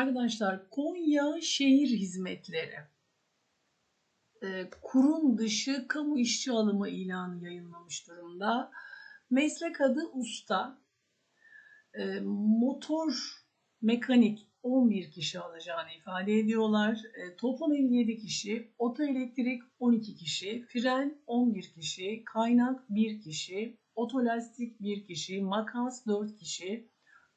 Arkadaşlar Konya Şehir Hizmetleri e, kurum dışı kamu işçi alımı ilanı yayınlamış durumda. Meslek adı usta. E, motor mekanik 11 kişi alacağını ifade ediyorlar. E, toplam 57 kişi, otoelektrik 12 kişi, fren 11 kişi, kaynak 1 kişi, otolastik 1 kişi, makas 4 kişi,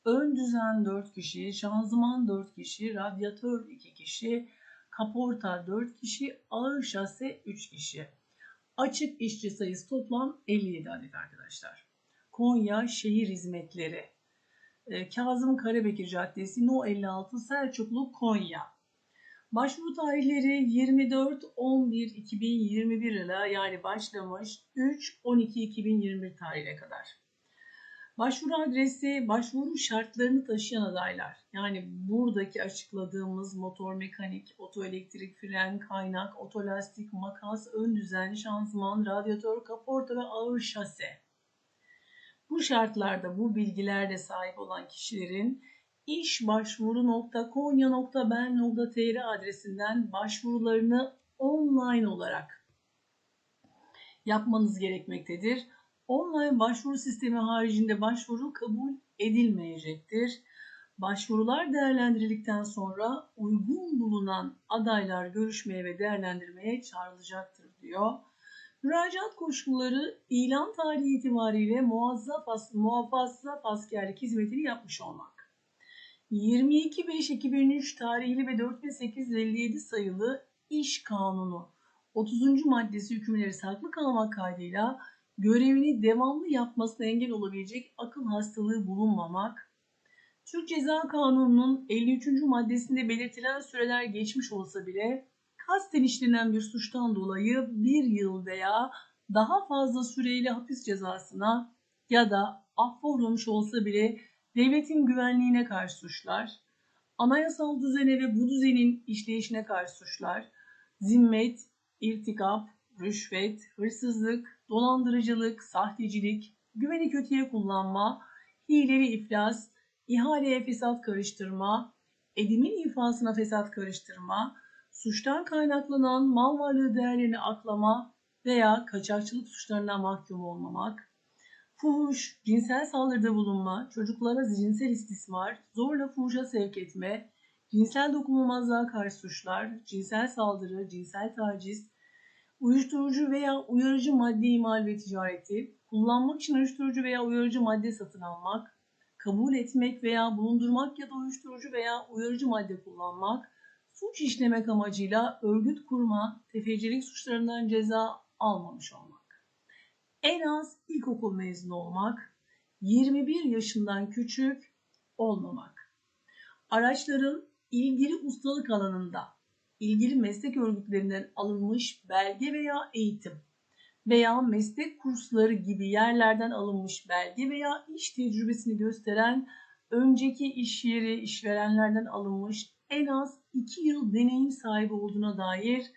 ön düzen 4 kişi, şanzıman 4 kişi, radyatör 2 kişi, kaporta 4 kişi, ağır şase 3 kişi. Açık işçi sayısı toplam 57 adet arkadaşlar. Konya Şehir Hizmetleri e, Kazım Karabekir Caddesi No 56 Selçuklu Konya. Başvuru tarihleri 24-11-2021 ile yani başlamış 3-12-2021 tarihine kadar. Başvuru adresi, başvuru şartlarını taşıyan adaylar. Yani buradaki açıkladığımız motor mekanik, otoelektrik, fren, kaynak, otolastik, makas, ön düzen, şanzıman, radyatör, kaporta ve ağır şase. Bu şartlarda bu bilgilerle sahip olan kişilerin işbaşvuru.konya.ben.tr adresinden başvurularını online olarak yapmanız gerekmektedir. Online başvuru sistemi haricinde başvuru kabul edilmeyecektir. Başvurular değerlendirildikten sonra uygun bulunan adaylar görüşmeye ve değerlendirmeye çağrılacaktır diyor. Müracaat koşulları ilan tarihi itibariyle muazzaf muhafaza askerlik hizmetini yapmış olmak. 22.5.2003 tarihli ve 4857 sayılı İş Kanunu 30. maddesi hükümleri saklı kalmak kaydıyla görevini devamlı yapmasına engel olabilecek akıl hastalığı bulunmamak, Türk Ceza Kanunu'nun 53. maddesinde belirtilen süreler geçmiş olsa bile kasten işlenen bir suçtan dolayı bir yıl veya daha fazla süreyle hapis cezasına ya da affolunmuş olsa bile devletin güvenliğine karşı suçlar, anayasal düzene ve bu düzenin işleyişine karşı suçlar, zimmet, irtikap, rüşvet, hırsızlık, dolandırıcılık, sahtecilik, güveni kötüye kullanma, hileli iflas, ihaleye fesat karıştırma, edimin ifasına fesat karıştırma, suçtan kaynaklanan mal varlığı değerlerini aklama veya kaçakçılık suçlarına mahkum olmamak, fuhuş, cinsel saldırıda bulunma, çocuklara cinsel istismar, zorla fuhuşa sevk etme, cinsel dokunulmazlığa karşı suçlar, cinsel saldırı, cinsel taciz, uyuşturucu veya uyarıcı madde imal ve ticareti, kullanmak için uyuşturucu veya uyarıcı madde satın almak, kabul etmek veya bulundurmak ya da uyuşturucu veya uyarıcı madde kullanmak, suç işlemek amacıyla örgüt kurma, tefecilik suçlarından ceza almamış olmak. En az ilkokul mezunu olmak, 21 yaşından küçük olmamak. Araçların ilgili ustalık alanında ilgili meslek örgütlerinden alınmış belge veya eğitim veya meslek kursları gibi yerlerden alınmış belge veya iş tecrübesini gösteren önceki iş yeri işverenlerden alınmış en az 2 yıl deneyim sahibi olduğuna dair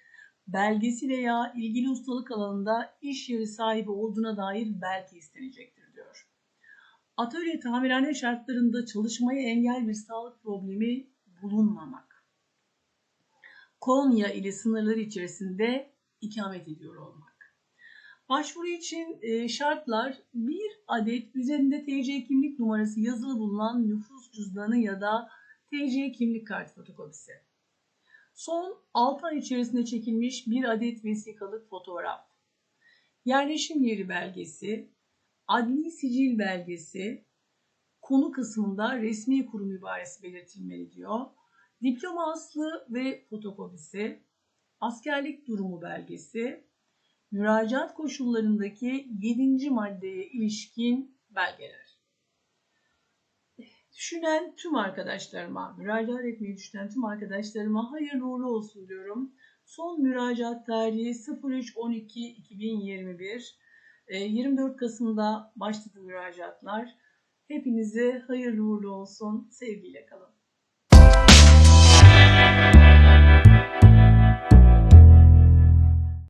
belgesi veya ilgili ustalık alanında iş yeri sahibi olduğuna dair belge istenecektir diyor. Atölye tamirhane şartlarında çalışmaya engel bir sağlık problemi bulunmamak. Konya ili sınırları içerisinde ikamet ediyor olmak. Başvuru için e, şartlar bir adet üzerinde TC kimlik numarası yazılı bulunan nüfus cüzdanı ya da TC kimlik kartı fotokopisi. Son 6 ay içerisinde çekilmiş bir adet vesikalık fotoğraf. Yerleşim yeri belgesi, adli sicil belgesi, konu kısmında resmi kurum ibaresi belirtilmeli diyor diploma aslı ve fotokopisi, askerlik durumu belgesi, müracaat koşullarındaki 7. maddeye ilişkin belgeler. Düşünen tüm arkadaşlarıma, müracaat etmeyi düşünen tüm arkadaşlarıma hayırlı uğurlu olsun diyorum. Son müracaat tarihi 03.12.2021. 24 ee, Kasım'da başladı müracaatlar. Hepinize hayırlı uğurlu olsun. Sevgiyle kalın.